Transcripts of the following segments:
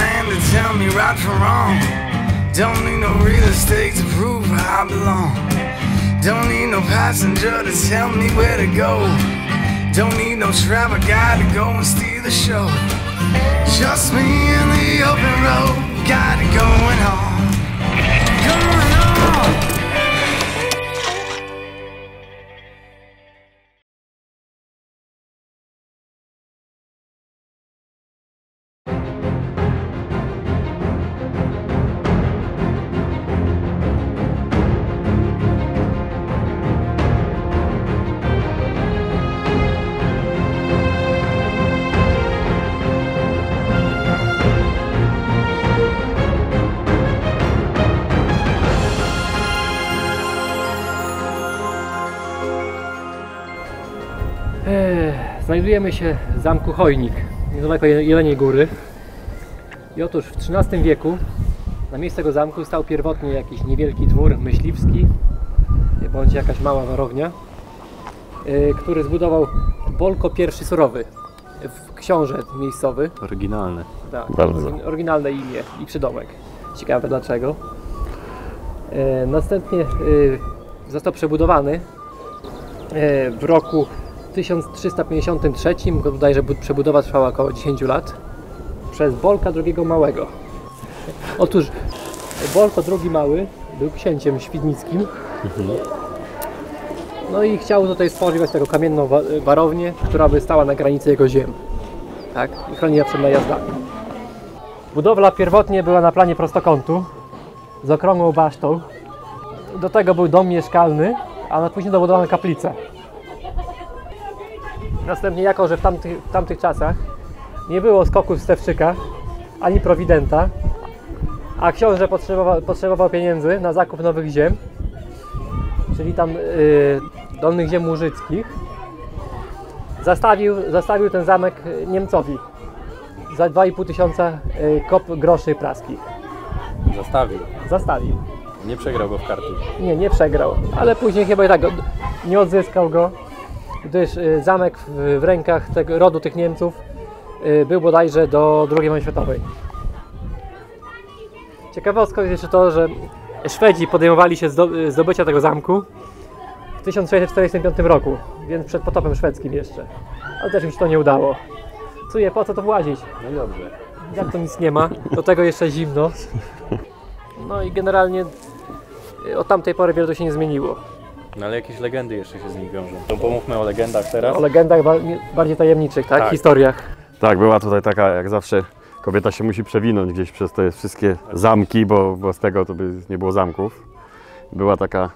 man to tell me right from wrong. Don't need no real estate to prove I belong. Don't need no passenger to tell me where to go. Don't need no travel guide to go and steal the show. Just me in the open road, got it going on. Going on. Znajdujemy się w zamku Chojnik, niedaleko Je- Jeleniej Góry. I otóż w XIII wieku na miejscu tego zamku stał pierwotnie jakiś niewielki dwór myśliwski, bądź jakaś mała warownia, e, który zbudował Bolko I Surowy, w- książę miejscowy. Oryginalne. Tak, Bardzo. orygin- Oryginalne imię i przydomek. Ciekawe dlaczego. E, następnie e, został przebudowany w roku 1353, bo bodajże bu- przebudowa trwała około 10 lat, przez Bolka II Małego. Otóż Bolko II Mały był księciem świdnickim. No i chciał tutaj stworzyć taką kamienną wa- warownię, która by stała na granicy jego ziem. Tak? I chroniła przed najazdami. Budowla pierwotnie była na planie prostokątu z okrągłą basztą. Do tego był dom mieszkalny, a później dobudowano kaplicę. Następnie, jako że w tamtych, w tamtych czasach nie było skoków Stewczyka ani prowidenta, a książę potrzebował, potrzebował pieniędzy na zakup nowych ziem, czyli tam y, dolnych ziem łużyckich, zastawił, zastawił ten zamek Niemcowi za 2,5 tysiąca y, kop groszy praskich. Zastawił. Zastawił. Nie przegrał go w karty. Nie, nie przegrał, ale później chyba i tak od- nie odzyskał go, gdyż y, zamek w, rękach tego, rodu tych Niemców y, był bodajże do II wojny światowej. Ciekawostką jest jeszcze to, że Szwedzi podejmowali się y, zdobycia tego zamku w 1645 roku, więc przed potopem szwedzkim jeszcze. Ale też im się to nie udało. Czuję, po co to włazić? No dobrze. Jak to nic nie ma, do tego jeszcze zimno. No i generalnie od tamtej pory wiele się nie zmieniło. No ale jakieś legendy jeszcze się z nim wiążą. To pomówmy o legendach teraz. O legendach bardziej tajemniczych, tak? Tak. Historiach. Tak, była tutaj taka, jak zawsze, kobieta się musi przewinąć gdzieś przez te wszystkie zamki, bo, bo z tego to by nie było zamków. Była taka,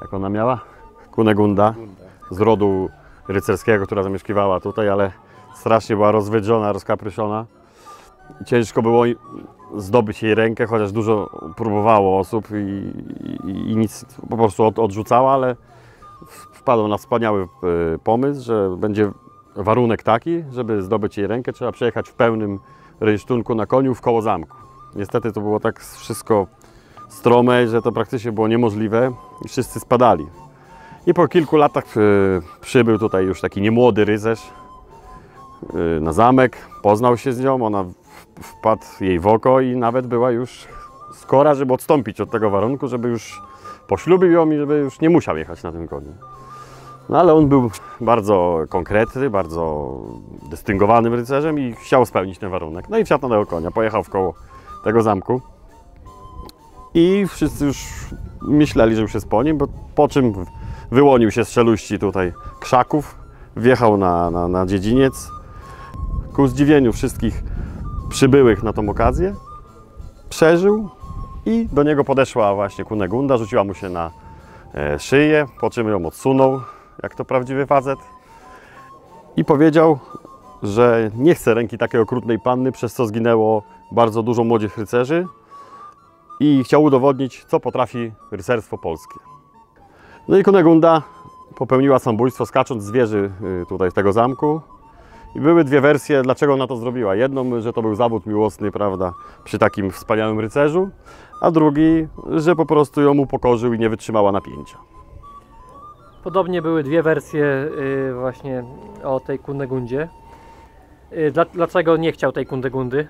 jak ona miała? Kunegunda z rodu rycerskiego, która zamieszkiwała tutaj, ale strasznie była rozwydrzona, rozkapryszona. Ciężko było zdobyć jej rękę, chociaż dużo próbowało osób i, i, i nic po prostu od, odrzucała, ale wpadł na wspaniały e, pomysł, że będzie warunek taki, żeby zdobyć jej rękę, trzeba przejechać w pełnym rynsztunku na koniu w koło zamku. Niestety to było tak wszystko strome, że to praktycznie było niemożliwe i wszyscy spadali. I po kilku latach e, przybył tutaj już taki niemłody rycerz e, na zamek, poznał się z nią, ona wpadł jej w oko i nawet była już skora, żeby odstąpić od tego warunku, żeby już poślubił ją i żeby już nie musiał jechać na tym koniu. No ale on był bardzo konkretny, bardzo dystyngowanym rycerzem i chciał spełnić ten warunek. No i wsiadł na tego konia, pojechał w koło tego zamku. I wszyscy już myśleli, że już jest po nim, bo po czym wyłonił się z czeluści tutaj krzaków, wjechał na, na, na dziedziniec. Ku zdziwieniu wszystkich przybyłych na tą okazję, przeżył i do niego podeszła właśnie Kunegunda, rzuciła mu się na e, szyję, po czym ją odsunął, jak to prawdziwy facet. I powiedział, że nie chce ręki takiej okrutnej panny, przez co zginęło bardzo dużo młodych rycerzy i chciał udowodnić, co potrafi rycerstwo polskie. No i Kunegunda popełniła samobójstwo skacząc z wieży y, tutaj z tego zamku. I były dwie wersje, dlaczego ona to zrobiła. Jedną, że to był zawód miłosny, prawda, przy takim wspaniałym rycerzu, a drugi, że po prostu ją upokorzył i nie wytrzymała napięcia. Podobnie były dwie wersje y, właśnie o tej Kunegundzie. y, dla, dlaczego nie chciał tej Kundegundy.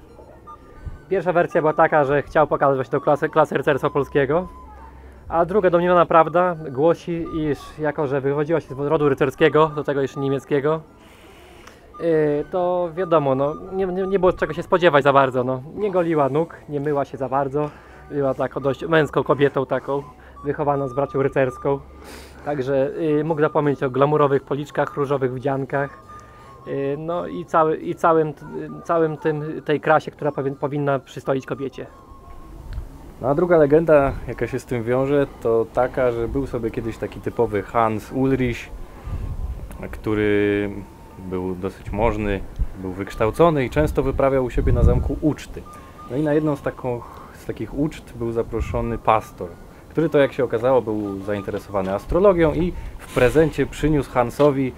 Pierwsza wersja była taka, że chciał pokazać właśnie klasę, klasę rycerstwa polskiego, a druga domniemana prawda głosi, iż jako, że wychodziła się z rodu rycerskiego, do tego jeszcze niemieckiego, to wiadomo, no, nie, nie, było czego się spodziewać za bardzo. No. Nie goliła nóg, nie myła się za bardzo, była taką dość męską kobietą taką, wychowaną z bracią rycerską. Także y, mógł zapomnieć o glamurowych policzkach, różowych wdziankach. Y, no i, cały, i całym, y, całym tym, tej krasie, która powi- powinna przystojeć kobiecie. No a druga legenda, jaka się z tym wiąże, to taka, że był sobie kiedyś taki typowy Hans Ulrich, który był dosyć możny, był wykształcony i często wyprawiał u siebie na zamku uczty. No i na jedną z, taką, z takich uczt był zaproszony pastor, który to jak się okazało był zainteresowany astrologią i w prezencie przyniósł Hansowi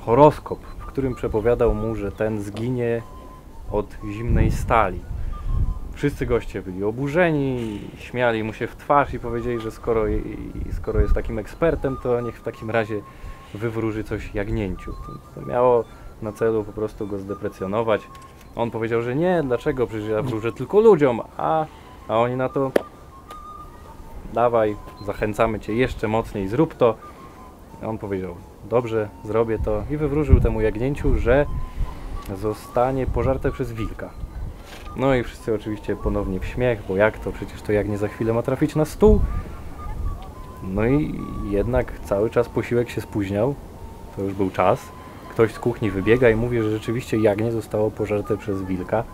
horoskop, w którym przepowiadał mu, że ten zginie od zimnej stali. Wszyscy goście byli oburzeni, śmiali mu się w twarz i powiedzieli, że skoro, skoro jest takim ekspertem, to niech w takim razie wywróży coś jagnięciu. To, miało na celu po prostu go zdeprecjonować. On powiedział, że nie, dlaczego? Przecież ja wróżę tylko ludziom, a, a oni na to dawaj, zachęcamy cię jeszcze mocniej, zrób to. On powiedział, dobrze, zrobię to i wywróżył temu jagnięciu, że zostanie pożarte przez wilka. No i wszyscy oczywiście ponownie w śmiech, bo jak to, przecież to jagnię za chwilę ma trafić na stół. No i jednak cały czas posiłek się spóźniał, to już był czas. Ktoś z kuchni wybiega i mówi, że rzeczywiście jagnię zostało pożarte przez wilka.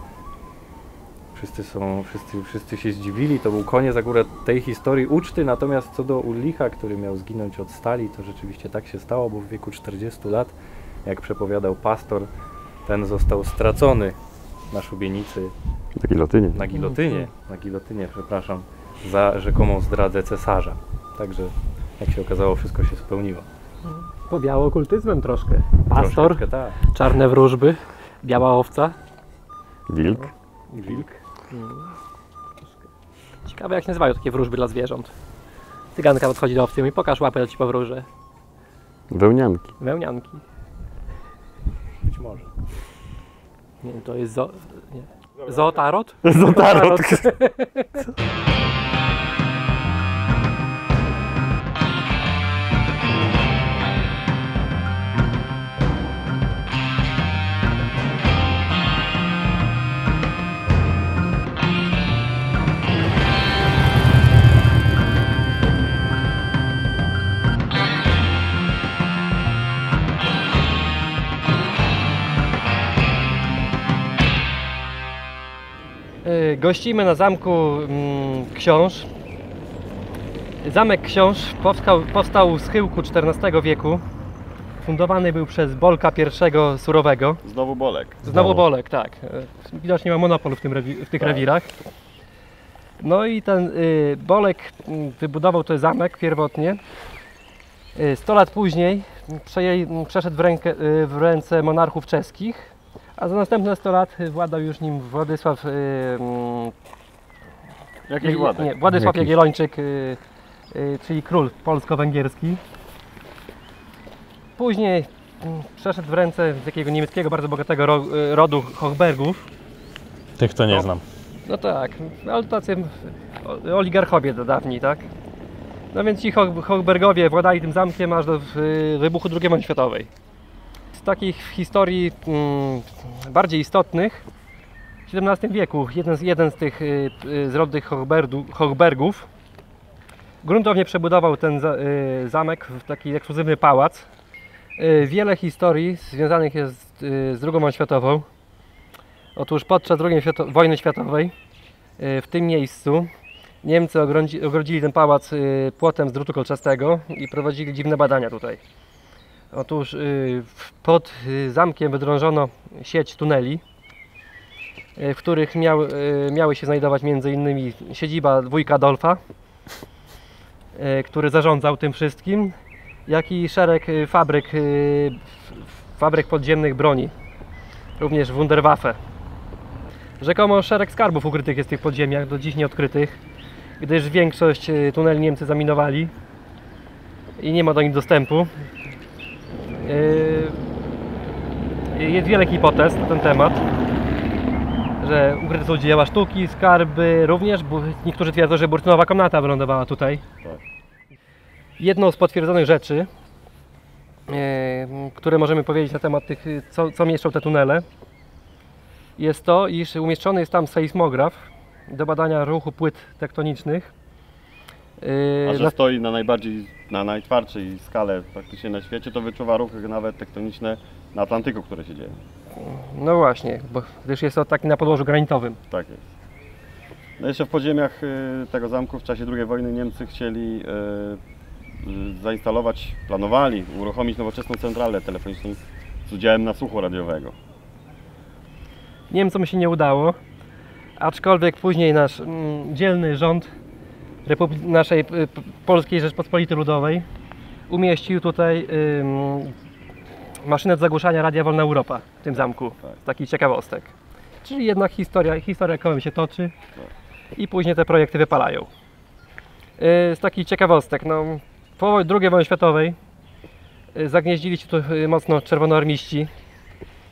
Wszyscy, są, wszyscy, wszyscy się zdziwili, to był koniec akurat tej historii uczty, natomiast co do Ullicha, który miał zginąć od stali, to rzeczywiście tak się stało, bo w wieku 40 lat, jak przepowiadał pastor, ten został stracony na szubienicy. Na gilotynie. na gilotynie, na gilotynie, przepraszam, za rzekomą zdradę cesarza. Także, jak się okazało, wszystko się spełniło. Powiało okultyzmem troszkę. Pastor, Troszeczkę tak. czarne wróżby, biała owca. Wilk. Wilk. Ciekawe jak się nazywają takie wróżby dla zwierząt. Cyganka podchodzi do owcy i pokaż łapę, ja ci powróżę. Wełnianki. Wełnianki. Być może. Nie wiem, to jest zo... Nie. Zootarot? Zotarot. Gościmy na zamku mm, Książ. Zamek Książ powstał, powstał z chyłku XIV wieku. Fundowany był przez Bolka I Surowego. Znowu Bolek. Znowu Bolek, tak. Widocznie ma monopol w, tym w tych Tak. rewirach. No i ten y, Bolek mm, wybudował ten zamek pierwotnie. Y, 100 lat później przejęli, m, przeszedł w, rękę, y, w ręce monarchów czeskich, a za następne 100 lat władał już nim Władysław, y, mm, Jakiś Nie, Władek. Nie, Władysław Jakiś. Jagiellończyk, y, y, czyli król polsko-węgierski. Później mm, przeszedł w ręce takiego niemieckiego, bardzo bogatego ro, y, rodu Hochbergów. Tych to nie znam. No tak, ale tacy oligarchowie do dawni, tak? No więc ci Hoch- Hochbergowie władali tym zamkiem aż do y, wybuchu II wojny światowej. Takich historii mm, bardziej istotnych w XVII wieku jeden z, jeden z tych y, y, z Hochbergów gruntownie przebudował ten y, zamek w taki ekskluzywny pałac. Wiele historii związanych jest z II wojną światową. Otóż podczas II wojny światowej w tym miejscu Niemcy ogrodzi, ogrodzili ten pałac płotem z drutu kolczastego i prowadzili dziwne badania tutaj. Otóż y, pod y, zamkiem wydrążono sieć tuneli, y, w których miał, miały się znajdować m.in. siedziba wujka Adolfa, który zarządzał tym wszystkim, jak i szereg fabryk, fabryk podziemnych broni, również Wunderwaffe. Rzekomo szereg skarbów ukrytych jest w tych podziemiach, do dziś nieodkrytych, gdyż większość tuneli Niemcy zaminowali i nie ma do nich dostępu. Yy, jest wiele hipotez na ten temat, że ukryte są dzieła sztuki, skarby również, bo niektórzy twierdzą, że bursztynowa komnata wylądowała tutaj. Tak. Jedną z potwierdzonych rzeczy, e, które możemy powiedzieć na temat tych, co, co mieszczą te tunele, jest to, iż umieszczony jest tam sejsmograf do badania ruchu płyt tektonicznych. A że na- stoi na najbardziej, na najtwardszej skale praktycznie na świecie, to wyczuwa ruchy nawet tektoniczne na Atlantyku, które się dzieją. No właśnie, bo gdyż jest to taki na podłożu granitowym. Tak jest. No jeszcze w podziemiach y, tego zamku w czasie II wojny Niemcy chcieli y, y, zainstalować, planowali uruchomić nowoczesną centralę telefoniczną z udziałem nasłuchu radiowego. Niemcom się nie udało, aczkolwiek później nasz mm, dzielny rząd Republi- naszej y, Polskiej Rzeczpospolitej Ludowej umieścił tutaj ym, maszynę do zagłuszania Radia Wolna Europa w tym zamku. Tak. Z takich ciekawostek. Czyli jednak historia, historia kołem się toczy i później te projekty wypalają. Y, Z takich ciekawostek, no, po II wojnie światowej y, zagnieździli się tu y, mocno czerwonoarmiści,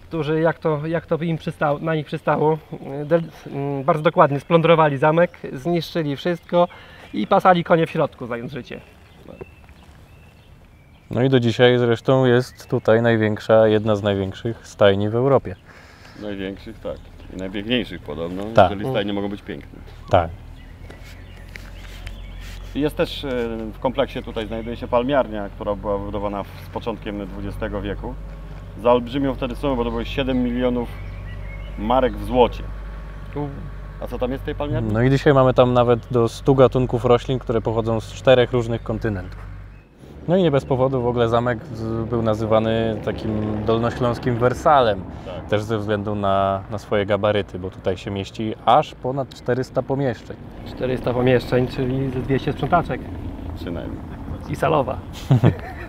którzy jak to, jak to im przystało, na nich przystało, y, mm, bardzo dokładnie splądrowali zamek, zniszczyli wszystko i pasali konie w środku, zając życie. No i do dzisiaj zresztą jest tutaj największa, jedna z największych stajni w Europie. Największych, tak. I najpiękniejszych podobno, Tak. jeżeli stajnie mogą być piękne. Tak. Jest też y, w kompleksie tutaj znajduje się palmiarnia, która była wybudowana w- z początkiem XX wieku. Za olbrzymią wtedy sumą, bo to było 7 milionów marek w złocie. A co tam jest w tej palmiarni? No i dzisiaj mamy tam nawet do 100 gatunków roślin, które pochodzą z czterech różnych kontynentów. No i nie bez powodu w ogóle zamek był nazywany takim dolnośląskim Wersalem. Tak. Też ze względu na, na swoje gabaryty, bo tutaj się mieści aż ponad 400 pomieszczeń. 400 pomieszczeń, czyli ze 200 sprzątaczek Przynajmniej. i salowa.